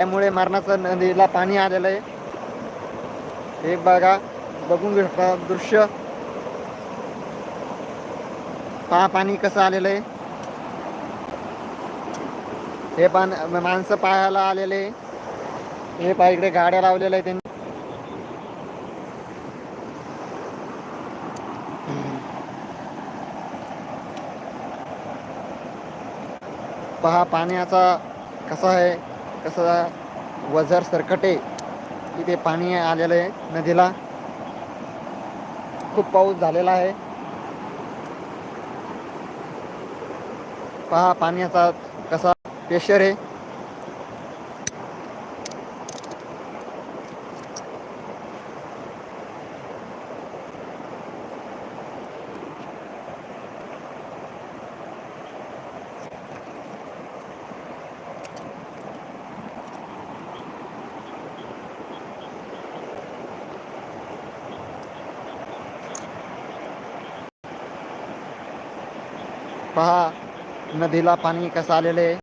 त्यामुळे मरणाचं नदीला पाणी आलेलं आहे. हे बघा बघून घेतला दृश्य. पहा पाणी कसं आलेलं आहे. हे पण माणसं पाहायला आलेले हे पहा इकडे गाड्या लावलेल्या आहे त्यांनी. पहा पाण्याचा कसा आहे. कसा वजर सरकटे इथे पाणी आलेलं आहे नदीला. खूप पाऊस झालेला आहे. पहा पाण्याचा कसा प्रेशर आहे. पहा नदीला पाणी कसं आलेलं आहे.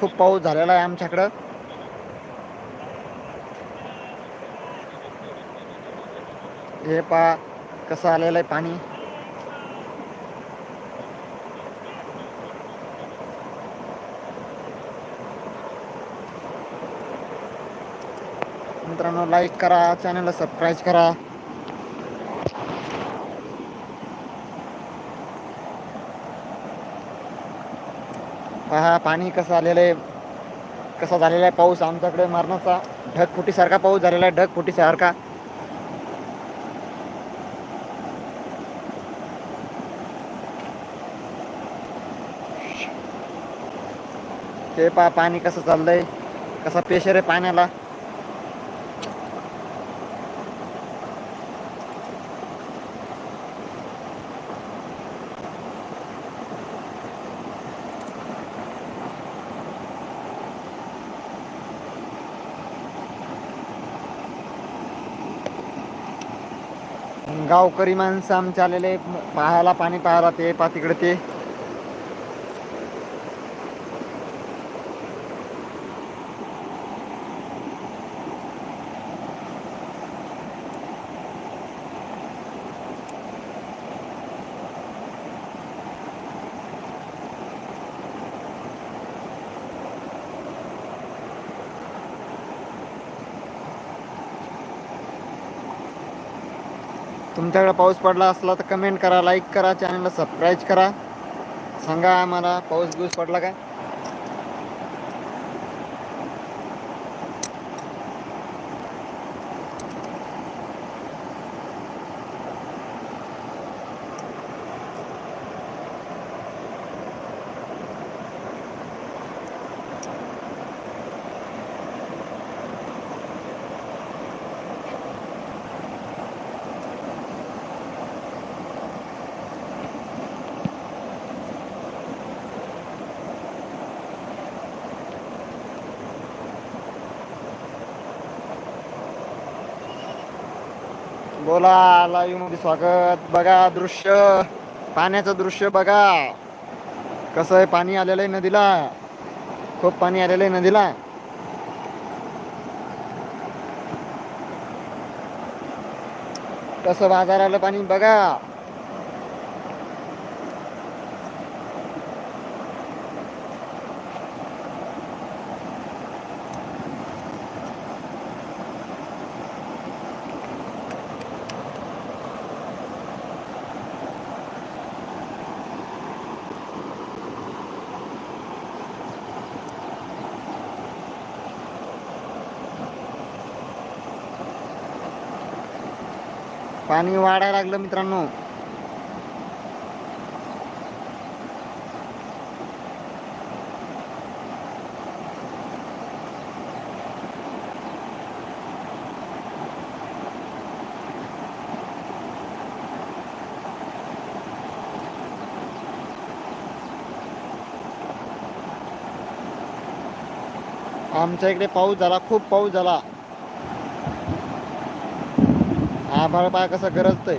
खूप पाऊस झालेला आहे आमच्याकडं. हे पहा कसं आलेलं आहे पाणी. मित्रांनो लाईक करा चॅनलला सबस्क्राईब करा. पहा पाणी कसं आलेलं आहे. कसा झालेला आहे पाऊस आमच्याकडे मरणाचा ढगफुटीसारखा पाऊस झालेला आहे ढगफुटीसारखा. ते पहा पाणी कसं चाललंय कसा प्रेशर आहे पाण्याला. गावकरी माणसं आमचे आलेले पाहायला पाणी पाहायला ते पा तिकडे ते. तुमच्याकडे पाऊस पडला असला तर कमेंट करा लाईक करा चॅनलला सबस्क्राईब करा. सांगा आम्हाला पाऊस बिऊस पडला काय बोला लाईव्हमध्ये स्वागत. बघा दृश्य पाण्याचं दृश्य बघा. कसं आहे पाणी आलेलं आहे नदीला. खूप पाणी आलेलं आहे नदीला. कसं बाजार आलं पाणी बघा. पाणी वाढायला लागलं मित्रांनो. आमच्या इकडे पाऊस झाला खूप पाऊस झाला. आभाळ पाय कसं गरजतंय.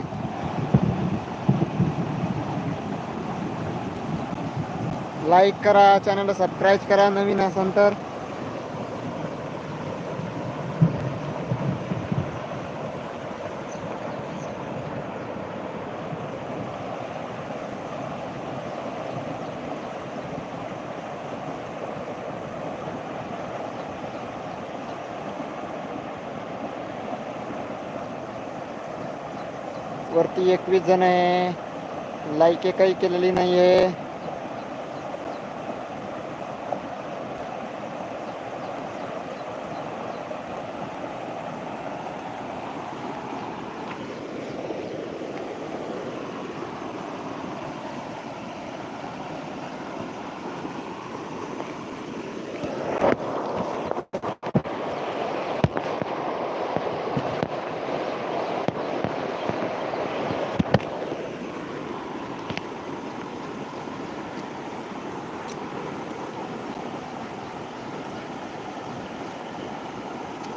लाईक करा चॅनलला सबस्क्राईब करा नवीन असाल तर. वरती एकवीस जण आहे. लाईक काही केलेली नाही आहे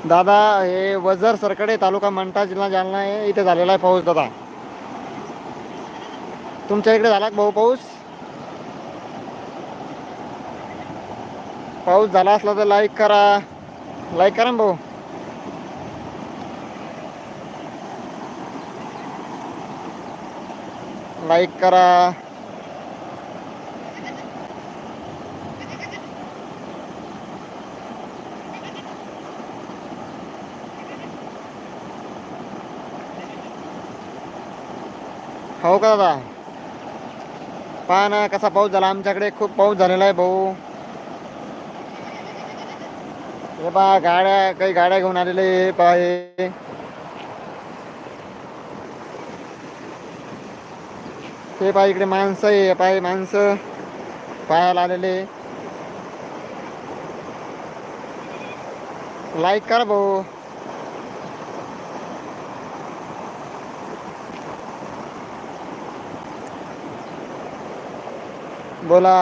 दादा हे वजर सरकडे तालुका मंठा जिल्हा जालना आहे इथे झालेला आहे पाऊस दादा. तुमच्या इकडे झाला भाऊ पाऊस? पाऊस झाला असला तर लाईक करा. लाईक करा ना भाऊ. लाईक करा. हो का दादा? पहा ना कसा पाऊस झाला. आमच्याकडे खूप पाऊस झालेला आहे भाऊ. हे पहा गाड्या काही गाड्या घेऊन आलेले हे पहा हे. हे पहा इकडे माणसं आहे हे पहा माणसं. पाहायला आलेले लाईक करा भाऊ. बोला.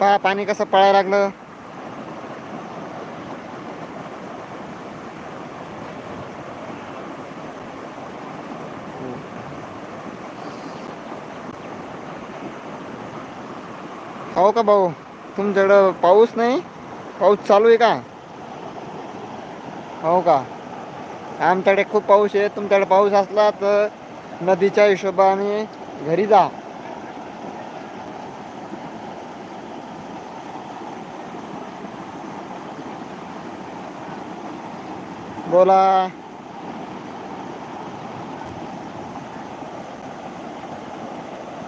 पहा पाणी कसं पळायला लागलं. हो का भाऊ? तुमच्याकडं पाऊस नाही? पाऊस चालू आहे का? हो का? आमच्याकडे खूप पाऊस आहे. तुमच्याकडे पाऊस असला तर नदीच्या हिशोबाने घरी जा. बोला.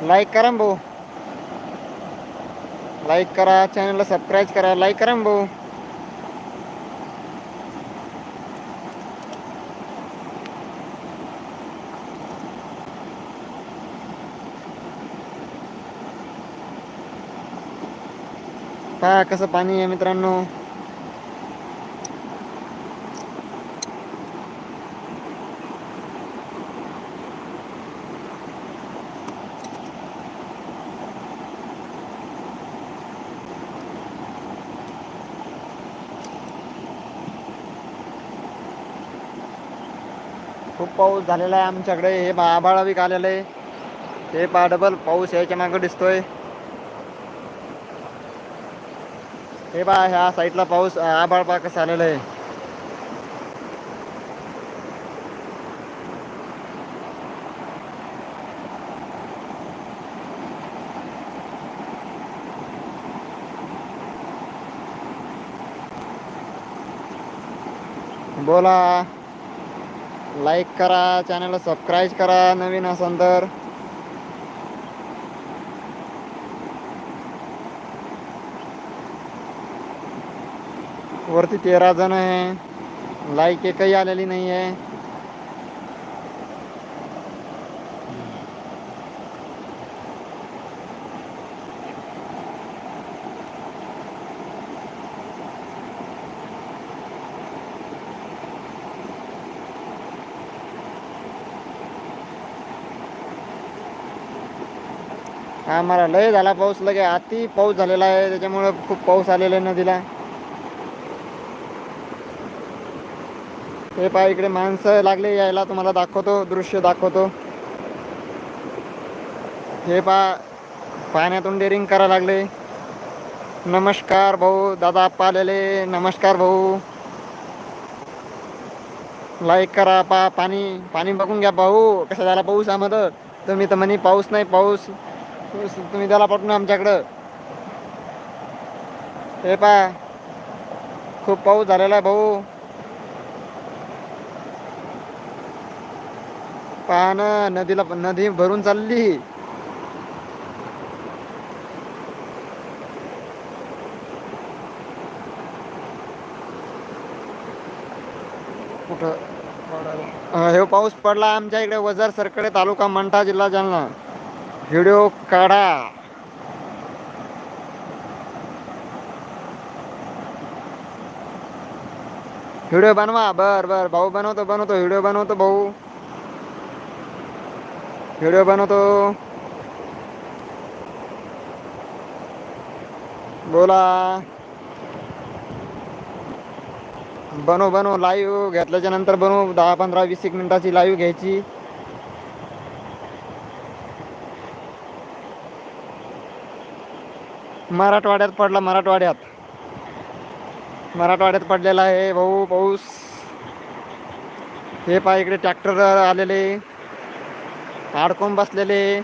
लाईक करा भाऊ. लाईक करा चॅनलला सबस्क्राईब करा लाईक करा भाऊ. पहा कसं पाणी आहे मित्रांनो खूप पाऊस झालेला आहे आमच्याकडे. हे बा- आभाळ आलेलं आहे. हे पा डबल पाऊस याच्या मागं दिसतोय. हे बा ह्या साईडला पाऊस आभाळ पा कसं आलेलं आहे. बोला. लाईक करा चॅनलला सबस्क्राईब करा नवीन असाल तर. वरती तेरा जण आहे. लाईक एकही आलेली नाही आहे आम्हाला लय झाला पाऊस लगे अति पाऊस झालेला आहे त्याच्यामुळे खूप पाऊस आलेला आहे नदीला. हे पहा इकडे माणसं लागले यायला तुम्हाला दाखवतो दृश्य दाखवतो. हे पहा पाण्यातून डेअरिंग करा लागले. नमस्कार भाऊ दादा आप्पा आलेले नमस्कार भाऊ. लाईक करा पा पाणी पाणी बघून घ्या भाऊ कसा झाला पाऊस आम्हाला. तुम्ही तर म्हणे पाऊस नाही पाऊस. तुम्ही त्याला पाठवून आमच्याकडं. हे पा खूप पाऊस झालेला आहे भाऊ. पहा ना नदीला नदी भरून चालली. कुठं? हे पाऊस पडला आमच्या इकडे वजार सरकडे तालुका मंठा जिल्हा जालना. व्हिडिओ काढा. व्हिडिओ बनवा. बर बर. भाऊ बनवतो बनवतो. व्हिडिओ बनवतो भाऊ. व्हिडिओ बनवतो. बोला. बनव बनव. लाईव्ह घेतल्याच्या नंतर बनवू. दहा पंधरा वीस एक मिनिटाची लाईव्ह घ्यायची. मराठवाड्यात पडला मराठवाड्यात. मराठवाड्यात पडलेला आहे भाऊ पाऊस. हे पहा इकडे ट्रॅक्टर आलेले. अडकून बसलेले.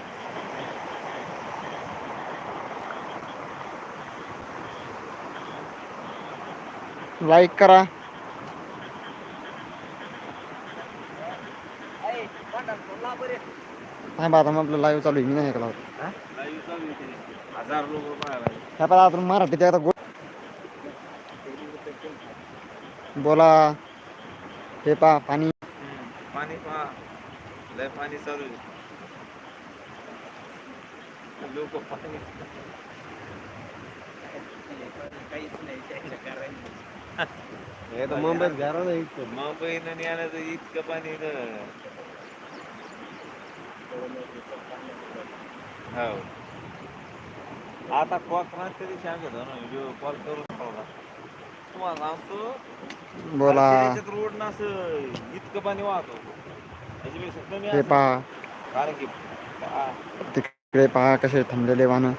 लाईक करा. थांबा मग आपलं लाईव्ह चालू आहे. मी नाही ऐकला. होता हजार लोक ह्या पहा आपण मराठीत आता बोला हे पहा पाणी. पाणी पहा. लय पाणी चालू लोक पाणी हे तर मुंबईत घरा नाही इतकं. मुंबईनं आणि आलं तर इतकं पाणी न हो. आता कॉल तरी सांगत ना व्हिडिओ कॉल करून ठेवला तुम्हाला सांगतो बोला. रोड ना असं इतकं पाणी वाहतो. त्याच्यापेक्षा कमी हे. पहा. कारण की तिकडे पहा कसे थांबलेले वाहनं.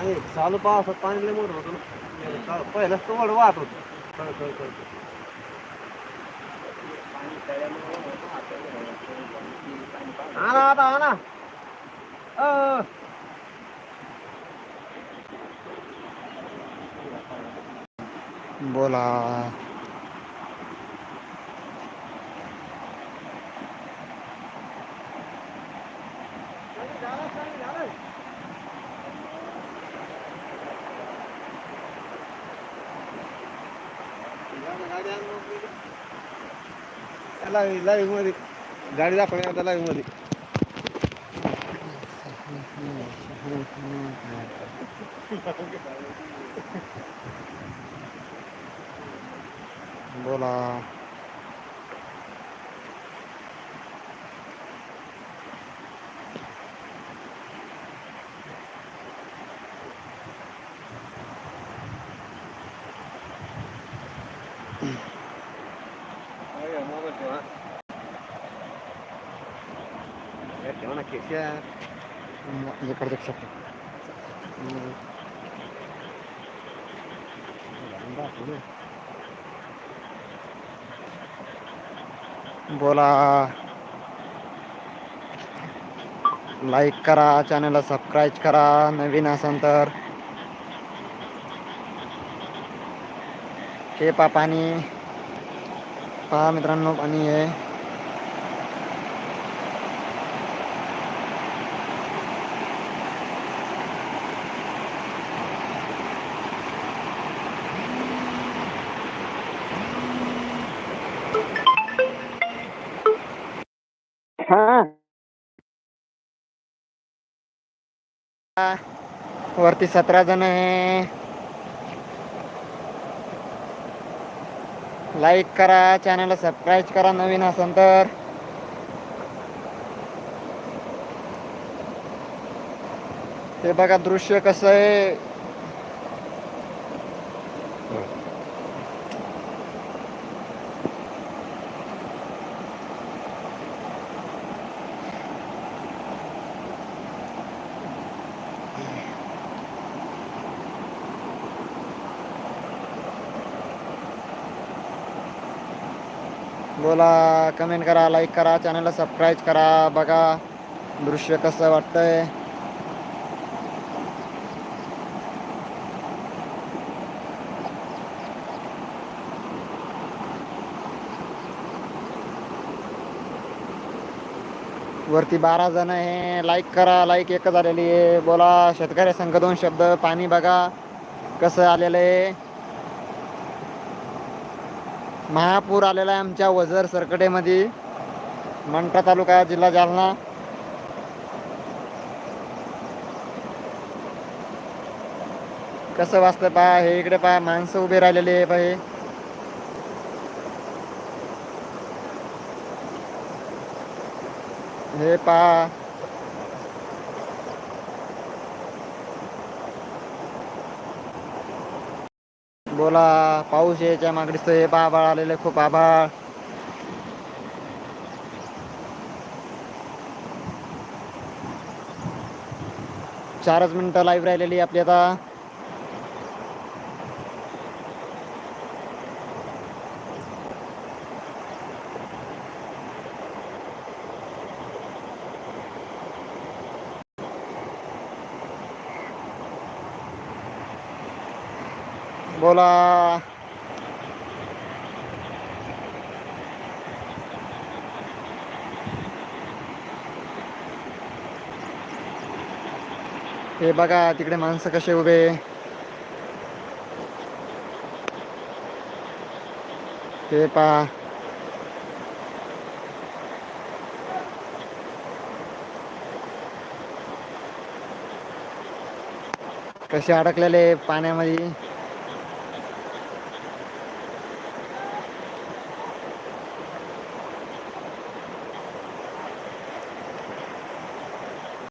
पाणी चालू पावसात पाणी लय मोठं होतं ना. पहिलंच तो वड वाहत होतं. कळ कळ कळ. आणा आता आणा. अ. बोला. लाईव्ह लाईव्हमध्ये गाडी दाखवली आता लाईव्हमध्ये बोला. हे ठेवा ना खिशात. इकडे बोला लाईक करा चॅनलला सबस्क्राईब करा, नवीन असाल तर। हे पहा मित्रांनो, पाणी आहे. वरती सतरा जण आहे. लाईक करा चॅनलला सबस्क्राईब करा नवीन असेल तर. हे बघा दृश्य कसं आहे. बोला कमेंट करा लाईक करा चॅनलला सबस्क्राईब करा बघा दृश्य कसं वाटतंय. वरती बारा जण आहे लाईक करा लाईक एकच आलेली आहे. बोला शेतकरी संघ दोन शब्द पाणी बघा कसं आलेलं आहे. महापूर आलेला आहे आमच्या वजर सरकडेमध्ये. मंठा तालुका जिल्हा जालना. कसं वाचतं पहा हे इकडे पहा माणसं उभे राहिलेली आहे पहा हे पहा बोला पाऊस यायच्या मागडीच हे आभाळ आलेले खूप आभाळ. चारच मिनिटं लाईव्ह राहिलेली आपली आता. बोला हे बघा तिकडे माणसं कसे उभे. हे पहा. कसे अडकलेले पाण्यामध्ये.